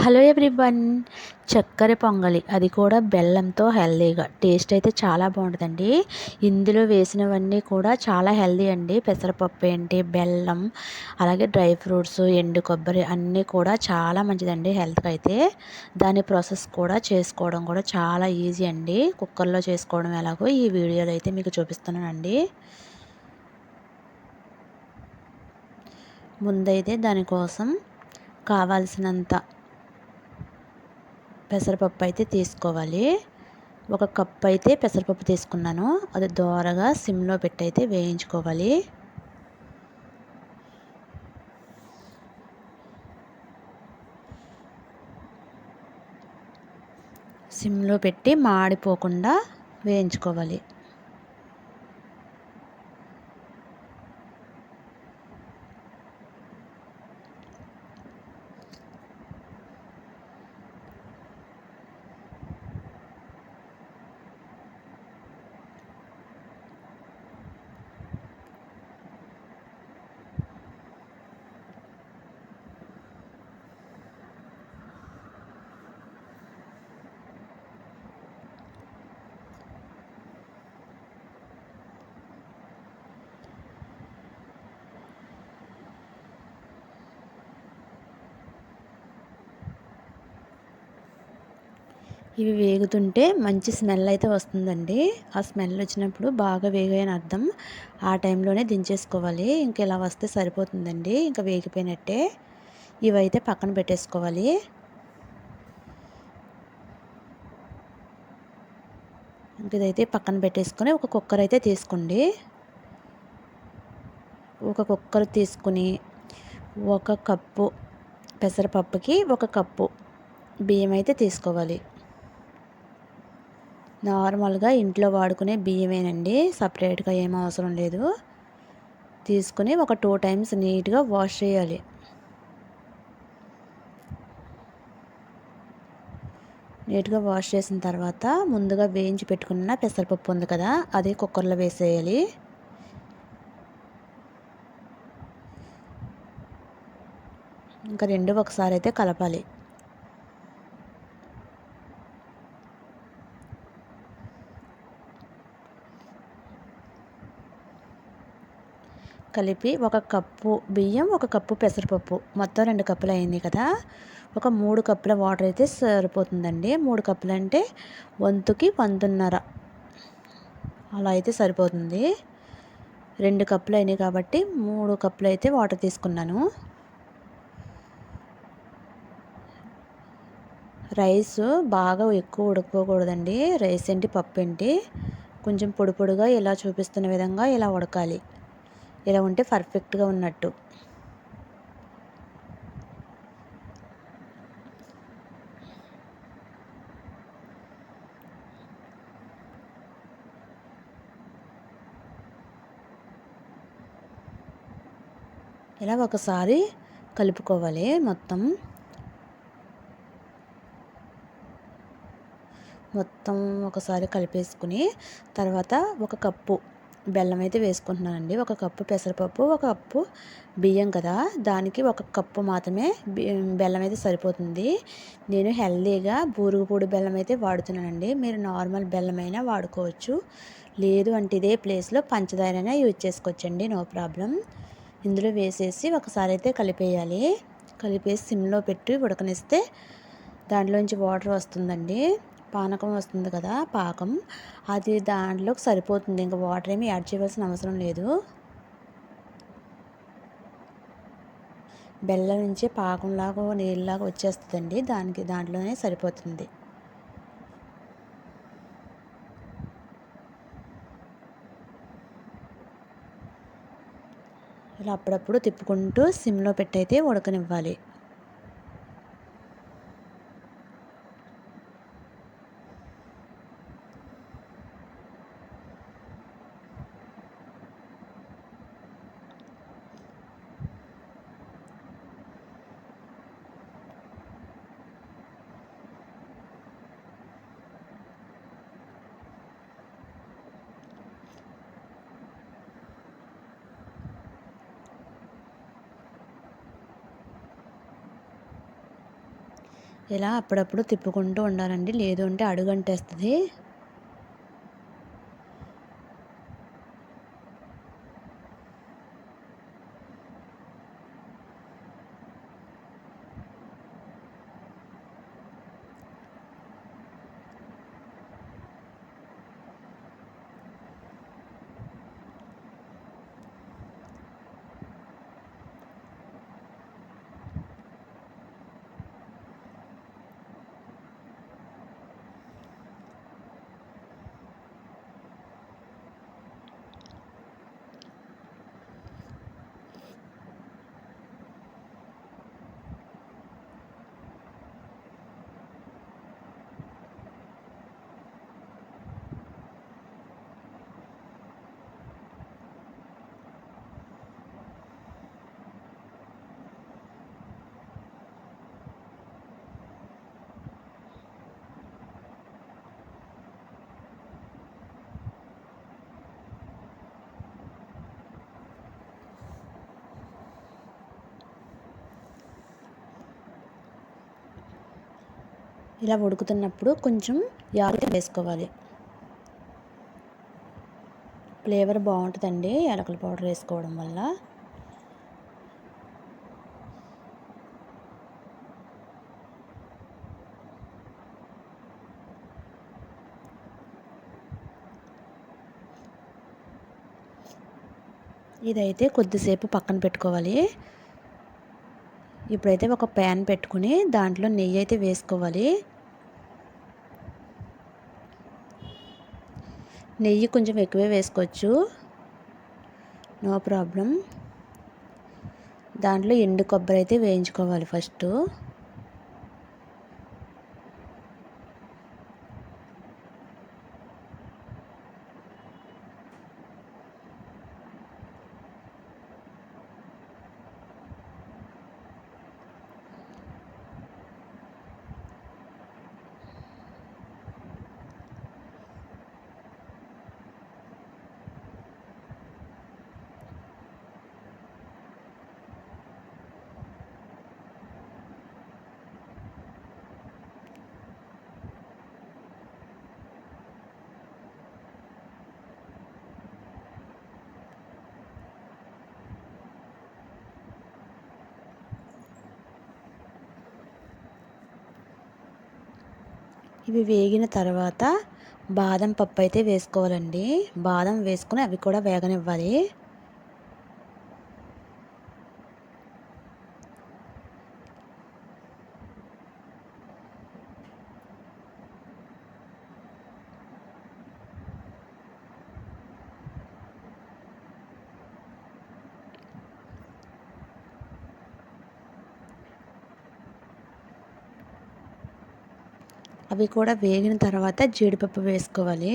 Hello everyone. చక్కెర పొంగలి అది కూడా బెల్లంతో హెల్దీగా. టేస్ట్ అయితే చాలా బాగుంటుందండి. ఇందులో వేసినవన్నీ కూడా చాలా హెల్దీ అండి. పెసరపప్పు ఏంటి బెల్లం అలాగే డ్రై ఫ్రూట్స్ ఎండు కొబ్బరి అన్నీ కూడా చాలా మంచిదండి హెల్త్కి అయితే. దాని ప్రాసెస్ కూడా చేసుకోవడం కూడా చాలా ఈజీ అండి. కుక్కర్లో చేసుకోవడం ఎలాగో ఈ వీడియోలో అయితే మీకు చూపిస్తున్నానండి. ముందైతే దానికోసం కావాల్సినంత పెసరపప్పు అయితే తీసుకోవాలి. ఒక కప్ అయితే పెసరపప్పు తీసుకున్నాను. అది దోరగా సిమ్లో పెట్టి అయితే వేయించుకోవాలి. సిమ్లో పెట్టి మాడిపోకుండా వేయించుకోవాలి. ఇవి వేగుతుంటే మంచి స్మెల్ అయితే వస్తుందండి. ఆ స్మెల్ వచ్చినప్పుడు బాగా వేగాయని అర్థం. ఆ టైంలోనే దించేసుకోవాలి. ఇంక ఇలా వస్తే సరిపోతుందండి. ఇంకా వేగిపోయినట్టే ఇవైతే పక్కన పెట్టేసుకోవాలి. ఇంక ఇదైతే పక్కన పెట్టేసుకొని ఒక కుక్కర్ అయితే తీసుకోండి. ఒక కుక్కర్ తీసుకుని ఒక కప్పు పెసరపప్పుకి ఒక కప్పు బియ్యం అయితే తీసుకోవాలి. నార్మల్గా ఇంట్లో వాడుకునే బియ్యమేనండి. సపరేట్గా ఏం అవసరం లేదు. తీసుకుని ఒక టూ టైమ్స్ నీట్గా వాష్ చేయాలి. నీట్గా వాష్ చేసిన తర్వాత ముందుగా వేయించి పెట్టుకున్న పెసరపప్పు ఉంది కదా అది కుక్కర్లో వేసేయాలి. ఇంకా రెండు ఒకసారి అయితే కలపాలి. కలిపి ఒక కప్పు బియ్యం ఒక కప్పు పెసరపప్పు. మొత్తం రెండు కప్పులు అయింది కదా? ఒక మూడు కప్పుల వాటర్ అయితే సరిపోతుందండి. మూడు కప్పులు అంటే వంతుకి వంతున్నర. అలా అయితే సరిపోతుంది. రెండు కప్పులు అయినాయి కాబట్టి మూడు కప్పులు అయితే వాటర్ తీసుకున్నాను. రైస్ బాగా ఎక్కువ ఉడకపోకూడదండి. రైస్ ఏంటి పప్పు ఏంటి కొంచెం పొడి పొడిగా ఇలా చూపిస్తున్న విధంగా ఇలా ఉడకాలి. ఇలా ఉంటే పర్ఫెక్ట్గా ఉన్నట్టు. ఇలా ఒకసారి కలుపుకోవాలి మొత్తం. మొత్తం ఒకసారి కలిపేసుకుని తర్వాత ఒక కప్పు బెల్లం అయితే వేసుకుంటున్నానండి. ఒక కప్పు పెసరపప్పు ఒక కప్పు బియ్యం కదా. దానికి ఒక కప్పు మాత్రమే బెల్లం అయితే సరిపోతుంది. నేను హెల్దీగా బూరుగుపూడి బెల్లం అయితే వాడుతున్నానండి. మీరు నార్మల్ బెల్లం అయినా వాడుకోవచ్చు. లేదు అంటే ఇదే ప్లేస్లో పంచదారైనా యూజ్ చేసుకోవచ్చండి. No problem. ఇందులో వేసేసి ఒకసారి అయితే కలిపేయాలి. కలిపేసి సిమ్లో పెట్టి ఉడకనిస్తే దాంట్లోంచి వాటర్ వస్తుందండి. పానకం వస్తుంది కదా పాకం. అది దాంట్లోకి సరిపోతుంది. ఇంకా వాటర్ ఏమి యాడ్ చేయవలసిన అవసరం లేదు. బెల్లం నుంచి పాకంలాగా నీళ్ళలాగా వచ్చేస్తుందండి. దానికి దాంట్లోనే సరిపోతుంది. ఇలా అప్పుడప్పుడు తిప్పుకుంటూ సిమ్లో పెట్టయితే ఉడకనివ్వాలి. ఇలా అప్పుడప్పుడు తిప్పుకుంటూ ఉండాలండి. లేదు అంటే అడుగంటేస్తుంది. ఇలా ఉడుకుతున్నప్పుడు కొంచెం యాలకులు వేసుకోవాలి. ఫ్లేవర్ బాగుంటుందండి యాలకుల పౌడర్ వేసుకోవడం వల్ల. ఇదైతే కొద్దిసేపు పక్కన పెట్టుకోవాలి. ఇప్పుడైతే ఒక ప్యాన్ పెట్టుకుని దాంట్లో నెయ్యి అయితే వేసుకోవాలి. నెయ్యి కొంచెం ఎక్కువే వేసుకోవచ్చు. No problem. దాంట్లో ఎండు కొబ్బరి అయితే వేయించుకోవాలి ఫస్ట్. ఇవి వేగిన తర్వాత బాదం పప్పు అయితే వేసుకోవాలండి. బాదం వేసుకుని అవి కూడా వేగనివ్వాలి. అవి కూడా వేగిన తర్వాత జీడిపప్పు వేసుకోవాలి.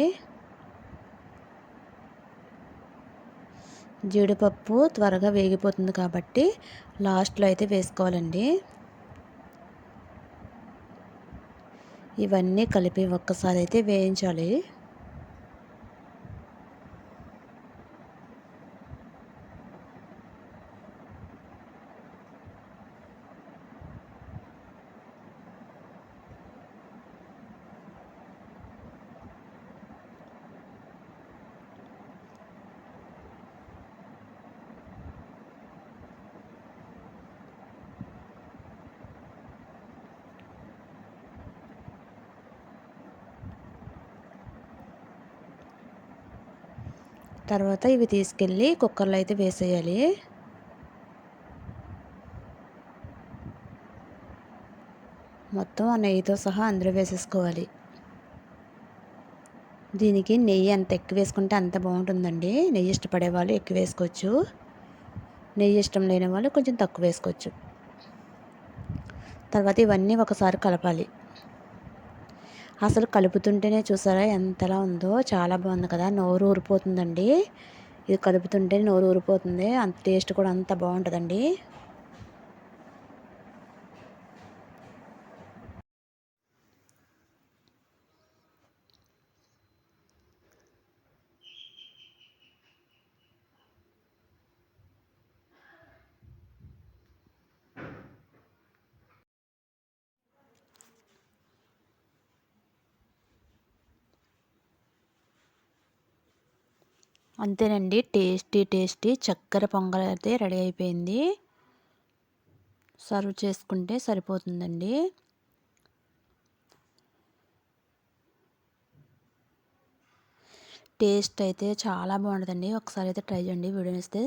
జీడిపప్పు త్వరగా వేగిపోతుంది కాబట్టి లాస్ట్లో అయితే వేసుకోవాలండి. ఇవన్నీ కలిపి ఒక్కసారి అయితే వేయించాలి. తర్వాత ఇవి తీసుకెళ్ళి కుక్కర్లో అయితే వేసేయాలి. మొత్తం ఆ నెయ్యితో సహా అందరూ వేసేసుకోవాలి. దీనికి నెయ్యి ఎంత ఎక్కువ వేసుకుంటే అంత బాగుంటుందండి. నెయ్యి ఇష్టపడే వాళ్ళు ఎక్కువ వేసుకోవచ్చు. నెయ్యి ఇష్టం లేని వాళ్ళు కొంచెం తక్కువ వేసుకోవచ్చు. తర్వాత ఇవన్నీ ఒకసారి కలపాలి. అసలు కలుపుతుంటేనే చూసారా ఎంతలా ఉందో? చాలా బాగుంది కదా. నోరు ఊరిపోతుందండి. ఇది కలుపుతుంటే నోరు ఊరిపోతుంది. అంత టేస్ట్ కూడా అంత బాగుంటుందండి. అంతేనండి. టేస్టీ టేస్టీ చక్కెర పొంగల్ అయితే రెడీ అయిపోయింది. సర్వ్ చేసుకుంటే సరిపోతుందండి. టేస్ట్ అయితే చాలా బాగుంటుందండి. ఒకసారి అయితే ట్రై చేయండి. వీడియో ఇస్తే